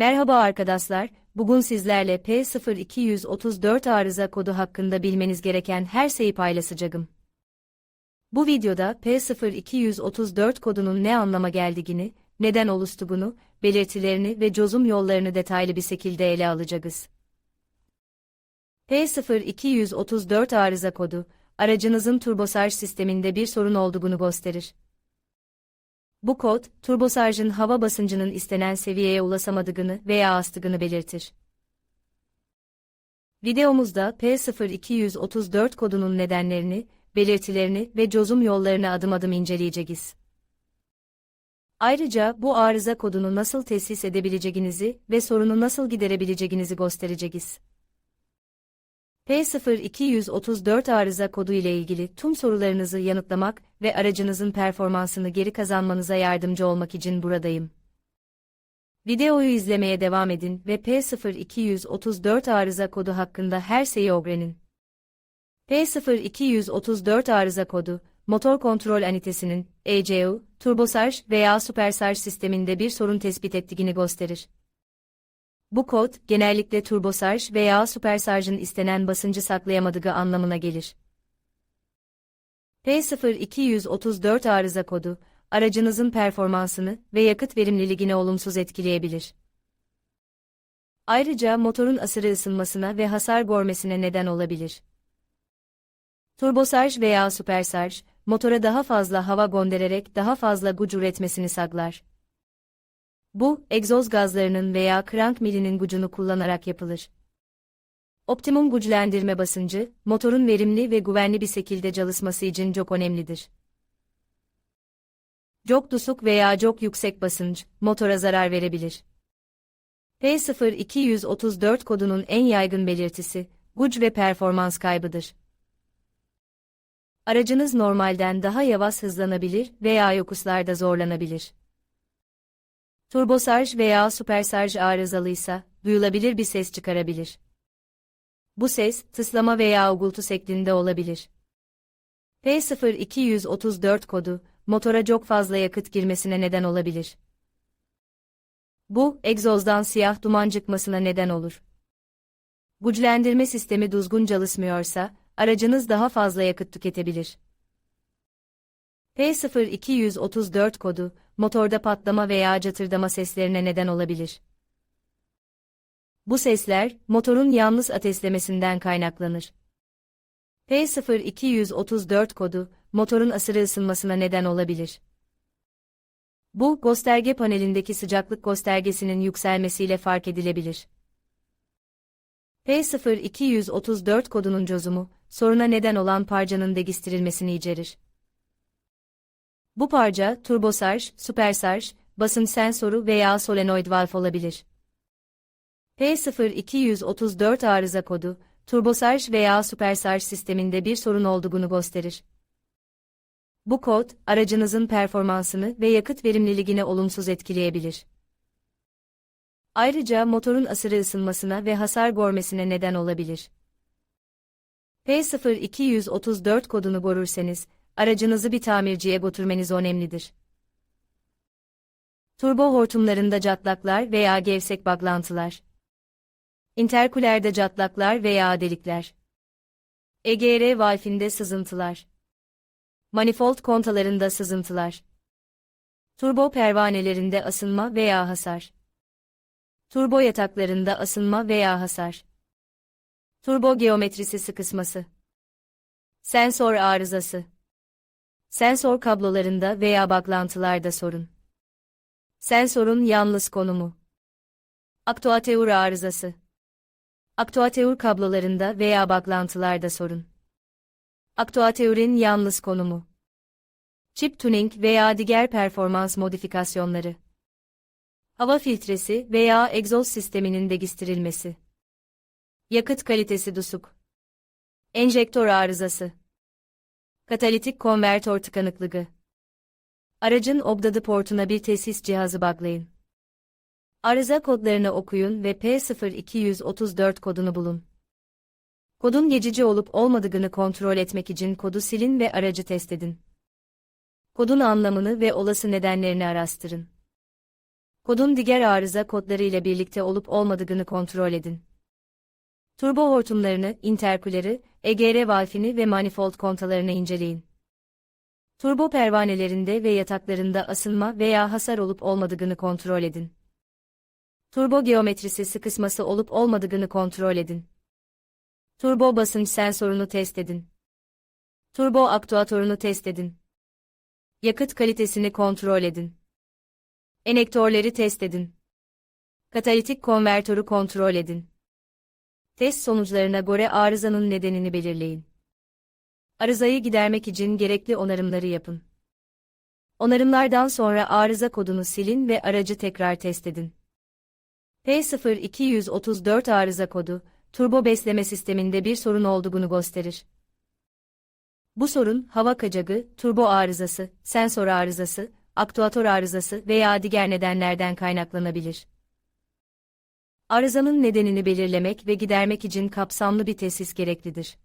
Merhaba arkadaşlar, bugün sizlerle P0234 arıza kodu hakkında bilmeniz gereken her şeyi paylaşacağım. Bu videoda P0234 kodunun ne anlama geldiğini, neden oluştuğunu, belirtilerini ve çözüm yollarını detaylı bir şekilde ele alacağız. P0234 arıza kodu, aracınızın turbosaj sisteminde bir sorun olduğunu gösterir. Bu kod, turbosajın hava basıncının istenen seviyeye ulaşamadığını veya astığını belirtir. Videomuzda P0234 kodunun nedenlerini, belirtilerini ve çözüm yollarını adım adım inceleyeceğiz. Ayrıca bu arıza kodunu nasıl tesis edebileceğinizi ve sorunu nasıl giderebileceğinizi göstereceğiz. P0234 arıza kodu ile ilgili tüm sorularınızı yanıtlamak ve aracınızın performansını geri kazanmanıza yardımcı olmak için buradayım. Videoyu izlemeye devam edin ve P0234 arıza kodu hakkında her şeyi öğrenin. P0234 arıza kodu, motor kontrol anitesinin, ECU, turbosaj veya süpersaj sisteminde bir sorun tespit ettiğini gösterir. Bu kod, genellikle turbosaj veya süpersajın istenen basıncı saklayamadığı anlamına gelir. P0234 arıza kodu, aracınızın performansını ve yakıt verimliliğini olumsuz etkileyebilir. Ayrıca motorun aşırı ısınmasına ve hasar görmesine neden olabilir. Turbosaj veya süpersaj, motora daha fazla hava göndererek daha fazla güç üretmesini sağlar. Bu, egzoz gazlarının veya crank milinin gücünü kullanarak yapılır. Optimum güçlendirme basıncı, motorun verimli ve güvenli bir şekilde çalışması için çok önemlidir. Çok düşük veya çok yüksek basınç, motora zarar verebilir. P0234 kodunun en yaygın belirtisi, güç ve performans kaybıdır. Aracınız normalden daha yavaş hızlanabilir veya yokuşlarda zorlanabilir. Turbosaj veya süpersaj arızalıysa, duyulabilir bir ses çıkarabilir. Bu ses, tıslama veya uğultu şeklinde olabilir. P0234 kodu, motora çok fazla yakıt girmesine neden olabilir. Bu, egzozdan siyah duman çıkmasına neden olur. Güçlendirme sistemi düzgün çalışmıyorsa, aracınız daha fazla yakıt tüketebilir. P0234 kodu, motorda patlama veya catırdama seslerine neden olabilir. Bu sesler, motorun yalnız ateşlemesinden kaynaklanır. P0234 kodu, motorun aşırı ısınmasına neden olabilir. Bu, gösterge panelindeki sıcaklık göstergesinin yükselmesiyle fark edilebilir. P0234 kodunun çözümü, soruna neden olan parçanın değiştirilmesini içerir. Bu parça, turbosaj, süpersaj, basınç sensörü veya solenoid valve olabilir. P0234 arıza kodu, turbosaj veya süpersaj sisteminde bir sorun olduğunu gösterir. Bu kod, aracınızın performansını ve yakıt verimliliğini olumsuz etkileyebilir. Ayrıca motorun aşırı ısınmasına ve hasar görmesine neden olabilir. P0234 kodunu görürseniz, aracınızı bir tamirciye götürmeniz önemlidir. Turbo hortumlarında catlaklar veya gevsek bağlantılar. Interkulerde catlaklar veya delikler. EGR valfinde sızıntılar. Manifold kontalarında sızıntılar. Turbo pervanelerinde asılma veya hasar. Turbo yataklarında asılma veya hasar. Turbo geometrisi sıkışması. Sensör arızası. Sensör kablolarında veya bağlantılarda sorun. Sensörün yalnız konumu. Aktuatör arızası. Aktuatör kablolarında veya bağlantılarda sorun. Aktuatörün yalnız konumu. Chip tuning veya diğer performans modifikasyonları. Hava filtresi veya egzoz sisteminin değiştirilmesi. Yakıt kalitesi düşük. Enjektör arızası. Katalitik konvertör tıkanıklığı. Aracın obdadı portuna bir tesis cihazı bağlayın. Arıza kodlarını okuyun ve P0234 kodunu bulun. Kodun geçici olup olmadığını kontrol etmek için kodu silin ve aracı test edin. Kodun anlamını ve olası nedenlerini araştırın. Kodun diğer arıza kodları ile birlikte olup olmadığını kontrol edin. Turbo hortumlarını, interküleri, EGR valfini ve manifold kontalarını inceleyin. Turbo pervanelerinde ve yataklarında asılma veya hasar olup olmadığını kontrol edin. Turbo geometrisi sıkışması olup olmadığını kontrol edin. Turbo basınç sensörünü test edin. Turbo aktuatörünü test edin. Yakıt kalitesini kontrol edin. Enektörleri test edin. Katalitik konvertörü kontrol edin. Test sonuçlarına göre arızanın nedenini belirleyin. Arızayı gidermek için gerekli onarımları yapın. Onarımlardan sonra arıza kodunu silin ve aracı tekrar test edin. P0234 arıza kodu, turbo besleme sisteminde bir sorun olduğunu gösterir. Bu sorun, hava kaçağı, turbo arızası, sensör arızası, aktuatör arızası veya diğer nedenlerden kaynaklanabilir. Arızanın nedenini belirlemek ve gidermek için kapsamlı bir tesis gereklidir.